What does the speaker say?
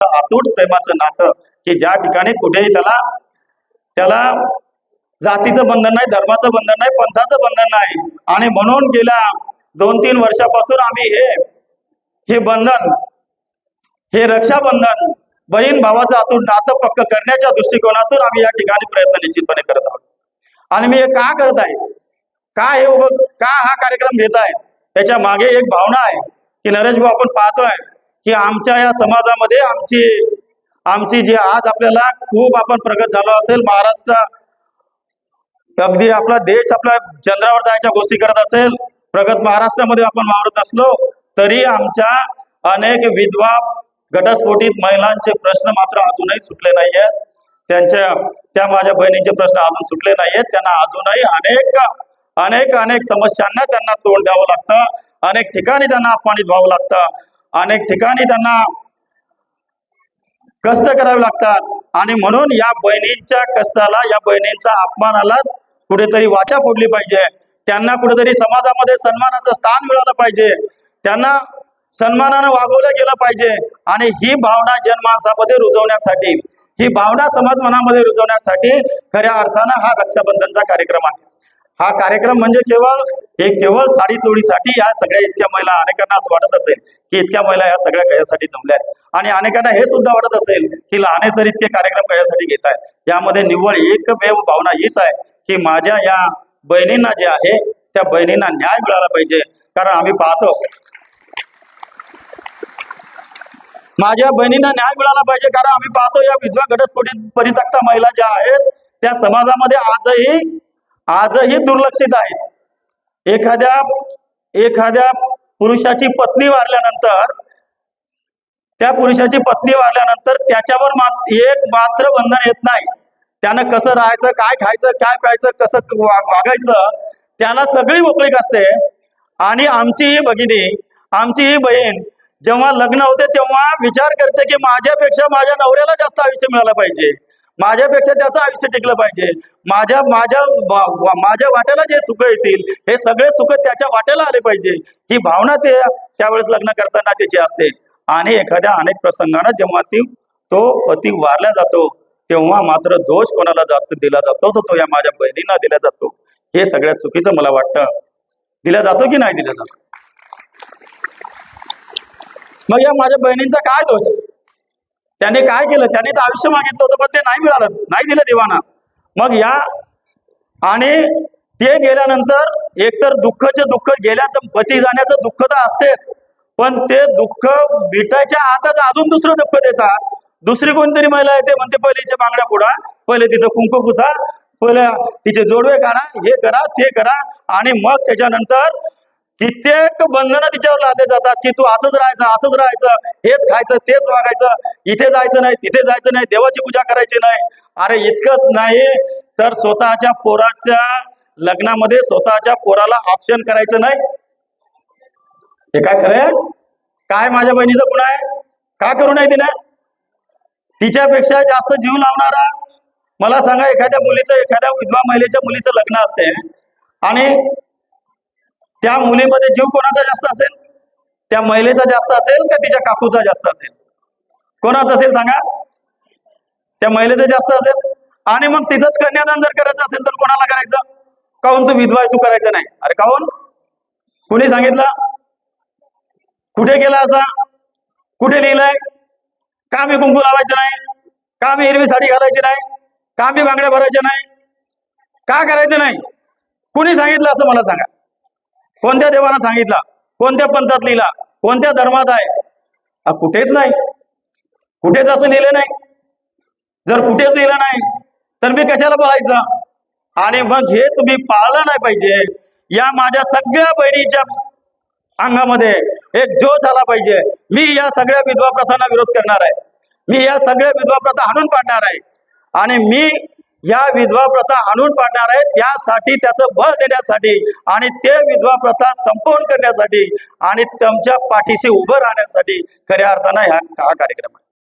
अतूट प्रेमाचं नातं की ज्या ठिकाणी कुठेही त्याला त्याला जातीचं बंधन नाही धर्माचं बंधन नाही पंथाचं बंधन नाही. आणि म्हणून गेल्या दोन तीन वर्षापासून आम्ही हे हे बंधन हे रक्षाबंधन बहीण भावाचं आतून नातं पक्क करण्याच्या दृष्टिकोनातून आम्ही या ठिकाणी प्रयत्न निश्चितपणे करत आहोत. आणि मी हे का करत आहे? का हे उभं का हा कार्यक्रम घेत आहे? त्याच्यामागे एक भावना आहे की नरेश भाऊ आपण पाहतोय की आमच्या या समाजामध्ये आमची आमची जी आज आपल्याला खूप आपण प्रगत झालो असेल महाराष्ट्र अगदी आपला देश आपल्या चंद्रावर जायच्या गोष्टी करत असेल प्रगत महाराष्ट्रामध्ये आपण वावरत असलो तरी आमच्या अनेक विधवा घटस्फोटीत महिलांचे प्रश्न मात्र अजूनही सुटले नाही आहेत त्यांच्या त्या माझ्या बहिणीचे प्रश्न अजून सुटले नाही आहेत त्यांना अजूनही अनेक अनेक अनेक समस्यांना त्यांना तोंड द्यावं लागतं. अनेक ठिकाणी त्यांना अपमानित व्हावं लागतं. अनेक ठिकाणी त्यांना कष्ट करावे लागतात. आणि म्हणून या बहिणींच्या कष्टाला या बहिणींच्या अपमानाला कुठेतरी वाचा फोडली पाहिजे. त्यांना कुठेतरी समाजामध्ये सन्मानाचं स्थान मिळालं पाहिजे. त्यांना सन्मानानं वागवलं गेलं पाहिजे. आणि ही भावना जनमानसामध्ये रुजवण्यासाठी ही भावना समाज मनामध्ये रुजवण्यासाठी खऱ्या अर्थानं हा रक्षाबंधनचा कार्यक्रम आहे. हा कार्यक्रम म्हणजे केवळ हे केवळ साडी चोळीसाठी या सगळ्या इतक्या महिला अनेकांना असं वाटत असेल की इतक्या महिला या सगळ्या कशासाठी जमल्या आहेत आणि अनेकांना हे सुद्धा वाटत असेल की लहाने सर इतके कार्यक्रम कशासाठी घेत आहेत. यामध्ये निव्वळ एकमेव भावना हीच आहे की माझ्या या बहिणींना जे आहे त्या बहिणींना न्याय मिळाला पाहिजे. कारण आम्ही पाहतो माझ्या बहिणींना न्याय मिळाला पाहिजे कारण आम्ही पाहतो या विधवा घटस्फोटित परित्यक्ता महिला ज्या आहेत त्या समाजामध्ये आजही आजही दुर्लक्षित आहेत एखाद्या एखाद्या पुरुषाची पत्नी वारल्यानंतर त्या पुरुषाची पत्नी वारल्यानंतर त्याच्यावर मा- एक मात्र बंधन येत नाही. त्यानं कसं राहायचं काय खायचं काय प्यायचं कसं वा- वागायचं त्याला सगळी मोकळीक असते. आणि आमची ही भगिनी आमची ही बहीण जेव्हा लग्न होते तेव्हा विचार करते की माझ्यापेक्षा माझ्या नवऱ्याला जास्त आयुष्य मिळालं पाहिजे. माझ्यापेक्षा त्याचं आयुष्य टिकलं पाहिजे. माझ्या माझ्या माझ्या वाट्याला जे सुख येतील हे सगळे सुख त्याच्या वाट्याला आले पाहिजे. ही भावना ते त्यावेळेस लग्न करताना त्याची असते. आणि एखाद्या अनेक प्रसंगानं जेव्हा ती तो पती वारला जातो तेव्हा मात्र दोष कोणाला जात दिला जातो तर तो या माझ्या बहिणींना दिला जातो. हे सगळ्यात चुकीचं मला वाटतं. दिला जातो की नाही दिला जातो? मग या माझ्या बहिणींचा काय दोष? त्याने काय केलं? त्याने तर आयुष्य मागितलं होतं पण ते नाही मिळालं. नाही दिलं देवाना. मग या आणि ते गेल्यानंतर एकतर दुःखचे दुःख गेल्याचं पती जाण्याचं दुःख तर असतेच. पण ते दुःख भेटायच्या आताच अजून दुसरं दुःख देतात. दुसरी कोणतरी महिला येते म्हणते पहिले हिच्या बांगड्या फोडा पहिले तिचं कुंकू पुसा पहिले तिचे जोडवे काढा हे करा ते करा. आणि मग त्याच्यानंतर कित्येक बंधनं तिच्यावर लादले जातात की तू असंच राहायचं असंच राहायचं हेच खायचं तेच वागायचं इथे जायचं नाही तिथे जायचं नाही देवाची पूजा करायची नाही. अरे इतकंच नाही तर स्वतःच्या पोराच्या लग्नामध्ये स्वतःच्या पोराला ऑप्शन करायचं नाही. हे काय खरं काय माझ्या बहिणीचा गुन्हा आहे? का करू नये तिने? तिच्यापेक्षा जास्त जीव लावणारा मला सांगा एखाद्या मुलीचं एखाद्या विधवा महिलेच्या मुलीचं लग्न असते आणि त्या मुलीमध्ये जीव कोणाचा जास्त असेल? त्या महिलेचा जास्त असेल का तिच्या काकूचा जास्त असेल? कोणाचा असेल सांगा? त्या महिलेचा जास्त असेल? आणि मग तिचंच कन्यादान जर करायचं असेल तर कोणाला करायचं? काहून तू विधवा तू करायचं नाही. अरे काहून? कुणी सांगितलं? कुठे गेला असा? कुठे लिहिलंय? का मी कुंकू लावायचं नाही. का मी हिरवी साडी घालायची नाही. का मी बांगड्या भरायच्या नाही. का करायचं नाही? कुणी सांगितलं असं मला सांगा. कोणत्या देवाला सांगितला? कोणत्या पंथात लिहिला? कोणत्या धर्मात आहे? हा, कुठेच नाही. कुठेच असं लिहिलं नाही. जर कुठेच लिहिलं नाही तर मी कशाला पाळायचं? आणि मग हे तुम्ही पाळलं नाही पाहिजे. या माझ्या सगळ्या बहिणीच्या अंगामध्ये एक जोश आला पाहिजे. मी या सगळ्या विधवा प्रथांना विरोध करणार आहे. मी या सगळ्या विधवा प्रथा हाणून पाडणार आहे. आणि मी या विधवा प्रथा हाणून पाडणार आहे त्यासाठी त्याचं बळ देण्यासाठी आणि ते विधवा प्रथा संपवून करण्यासाठी आणि तुमच्या पाठीशी उभं राहण्यासाठी खऱ्या अर्थानं ह्या हा कार्यक्रम आहे.